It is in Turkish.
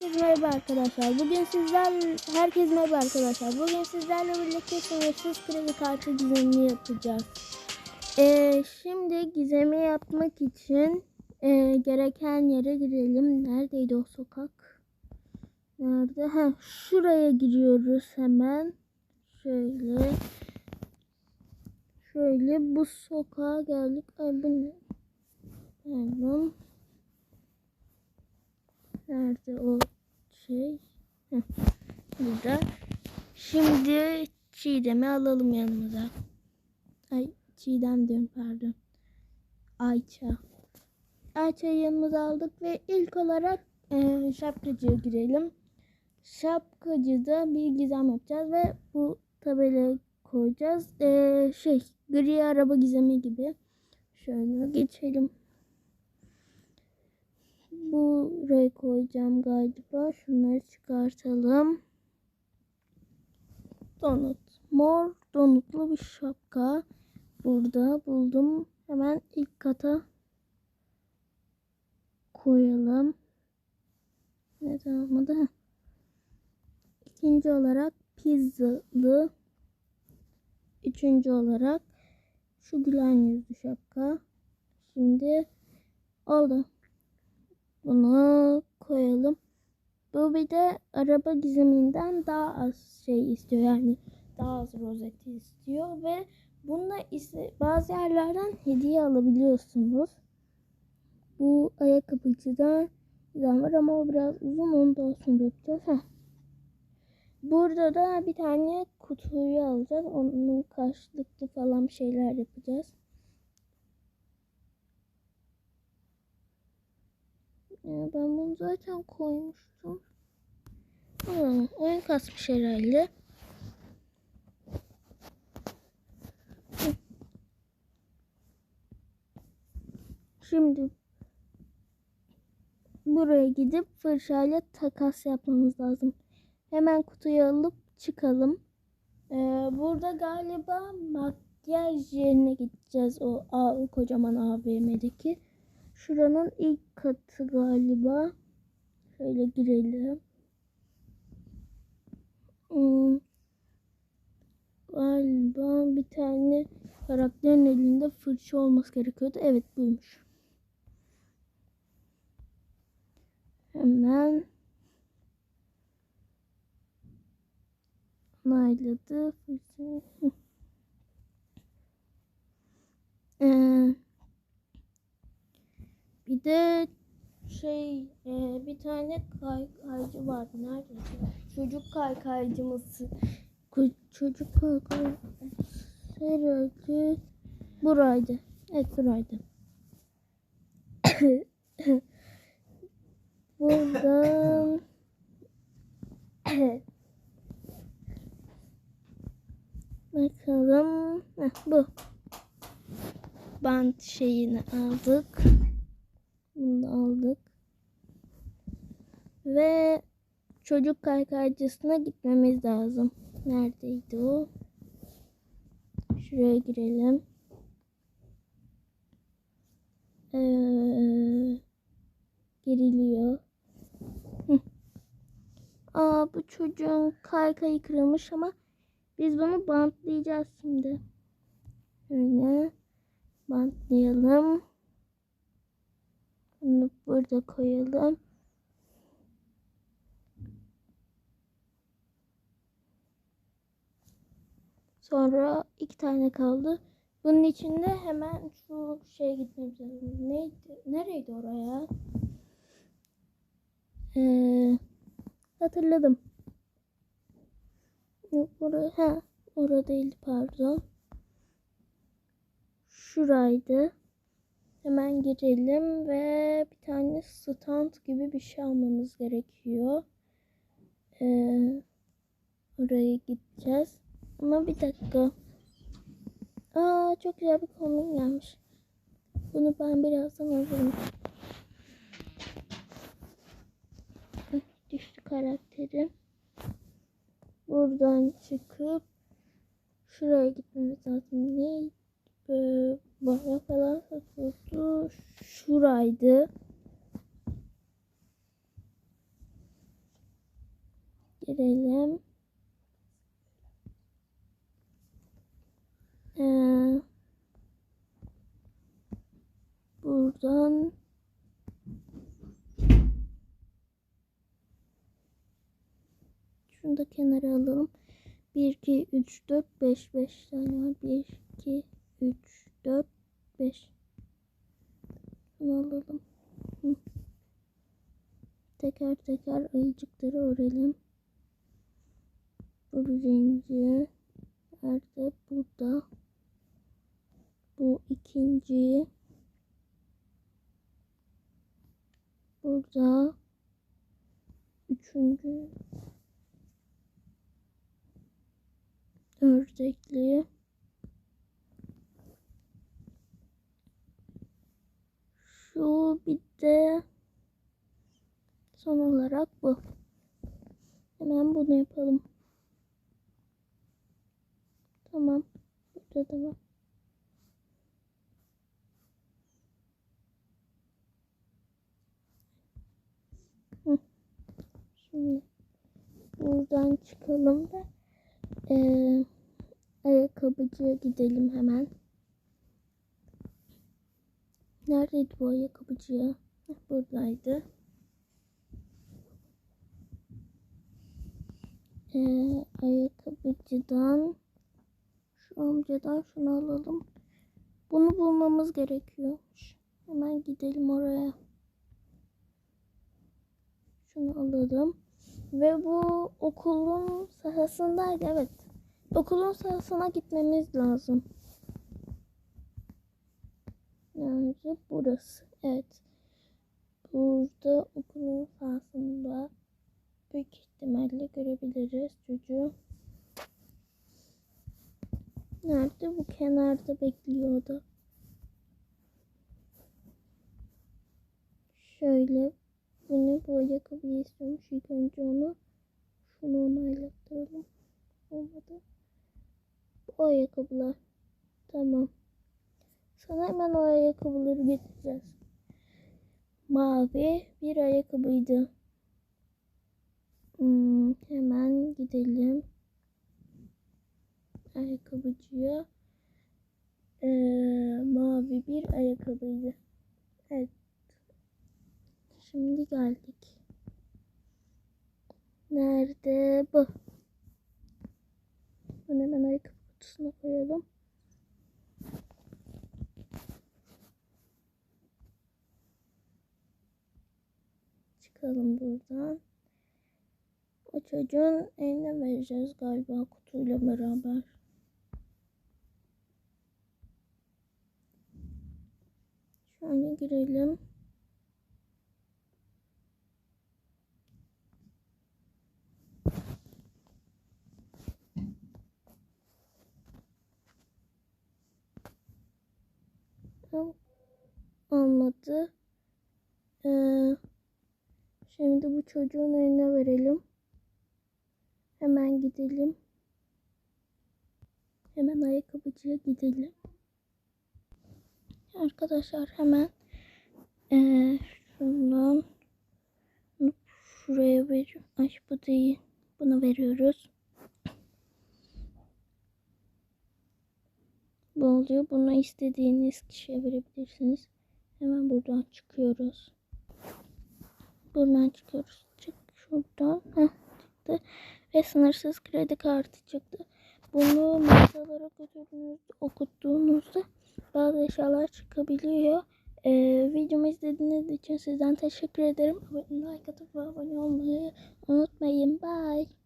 Merhaba arkadaşlar. Bugün sizler herkes merhaba arkadaşlar. Bugün sizlerle birlikte sınırsız kredi kartı gizemi yapacağız. Ee, şimdi gizemi yapmak için e, gereken yere girelim. Neredeydi o sokak? Nerede? Ha, şuraya giriyoruz hemen. Şöyle. Şöyle bu sokağa geldik. Ay bu ne? Pardon. Nerede o şey? Heh, burada. Şimdi Çiğdem'i alalım yanımıza. Ay Çiğdem diyorum pardon. Ayça. Ayça'yı yanımıza aldık ve ilk olarak e, şapkacıya girelim. Şapkacıda bir gizem yapacağız ve bu tabelayı koyacağız. E, şey gri araba gizemi gibi. Şöyle geçelim. Buraya koyacağım galiba. Şunları çıkartalım. Donut. Mor donutlu bir şapka. Burada buldum. Hemen ilk kata koyalım. Neden olmadı? İkinci olarak pizzalı. Üçüncü olarak şu gülen yüzlü şapka. Şimdi oldu. Bunu koyalım. Bu bir de araba gizeminden daha az şey istiyor. Yani daha az rozeti istiyor ve bununla ise bazı yerlerden hediye alabiliyorsunuz. Bu ayakkabıcıda gizem var ama o biraz uzun onu daha sonra yapacağız. Burada da bir tane kutuyu alacağız. Onun karşılıklı falan şeyler yapacağız. Ya ben bunu zaten koymuştum. Ha, oyun kasmış herhalde. Şimdi buraya gidip fırçayla takas yapmamız lazım. Hemen kutuyu alıp çıkalım. Ee, burada galiba makyaj yerine gideceğiz o kocaman AVM'deki. Şuranın ilk katı galiba. Şöyle girelim. Hmm. Galiba bir tane karakterin elinde fırça olması gerekiyordu. Evet buymuş. Hemen onayladı. Fırça. Ee, bir de şey e, bir tane kaykaycı vardı. Neredeydi? Çocuk kaykaycımız. Çocuk kaykay herhalde buraydı. Evet buraydı. Buradan bakalım. Heh, bu. Bant şeyini aldık. Bunu da aldık. Ve çocuk kaykaycısına gitmemiz lazım. Neredeydi o? Şuraya girelim. Ee, giriliyor. Hı. Aa bu çocuğun kaykayı kırılmış ama biz bunu bantlayacağız şimdi. Şöyle bantlayalım. Bunu burada koyalım. Sonra iki tane kaldı. Bunun içinde hemen şu şeye gitmemiz lazım. Neydi? Nereydi oraya? Ee, hatırladım. Yok oraya. Ha, orada değil pardon. Şuraydı. Hemen girelim ve bir tane stand gibi bir şey almamız gerekiyor. Ee, oraya gideceğiz. Ama bir dakika. Aa çok güzel bir kombin gelmiş. Bunu ben birazdan alırım. Düştü karakterim. Buradan çıkıp şuraya gitmemiz lazım. Neydi? Ee, bana falan satıyordu. Şuraydı. girelim. Ee, buradan şunu da kenara alalım. 1, 2, 3, 4, 5. 5 tane var. 1, 2, 3, 4, 5. Bunu alalım. Teker teker ayıcıkları örelim. Bu birinci. Nerede? Burada. Bu ikinci. Burada. Üçüncü. Ördekli. Şu bir de son olarak bu. Hemen bunu yapalım. Tamam. Burada da var. Şimdi buradan çıkalım da eee ayakkabıcıya gidelim hemen. Neredeydi bu ayakkabıcı ya? Buradaydı. Ee, ayakkabıcıdan şu amcadan şunu alalım. Bunu bulmamız gerekiyormuş. Hemen gidelim oraya. Şunu alalım. Ve bu okulun sahasındaydı. Evet. Okulun sahasına gitmemiz lazım. Nerede? Burası. Evet. Burada okulun sahasında büyük ihtimalle görebiliriz çocuğu. Nerede? Bu kenarda bekliyordu. Şöyle bunu bu ayakkabıyı istiyormuş. İlk önce onu şunu onaylattıralım. Olmadı. Bu ayakkabılar. Tamam. Sana hemen o ayakkabıları getireceğiz. Mavi bir ayakkabıydı. Hmm, hemen gidelim. Ayakkabıcıya. Ee, mavi bir ayakkabıydı. Evet. Şimdi geldik. Nerede bu? Bunu hemen ayakkabı kutusuna koyalım. Çıkalım buradan. O çocuğun eline vereceğiz galiba kutuyla beraber. Şöyle girelim. Olmadı. Ee, şimdi bu çocuğun eline verelim. Hemen gidelim. Hemen ayakkabıcıya gidelim. Arkadaşlar hemen ee, şundan şuraya veriyorum. Ay bu değil. Bunu veriyoruz. Bu oluyor. Bunu istediğiniz kişiye verebilirsiniz. Hemen buradan çıkıyoruz. Buradan çıkıyoruz. Çık şuradan. Heh, çıktı. Ve sınırsız kredi kartı çıktı. Bunu mağazalara götürdüğünüzde, okuttuğunuzda bazı eşyalar çıkabiliyor. Ee, videomu izlediğiniz için sizden teşekkür ederim. Abone like atıp abone olmayı unutmayın. Bye.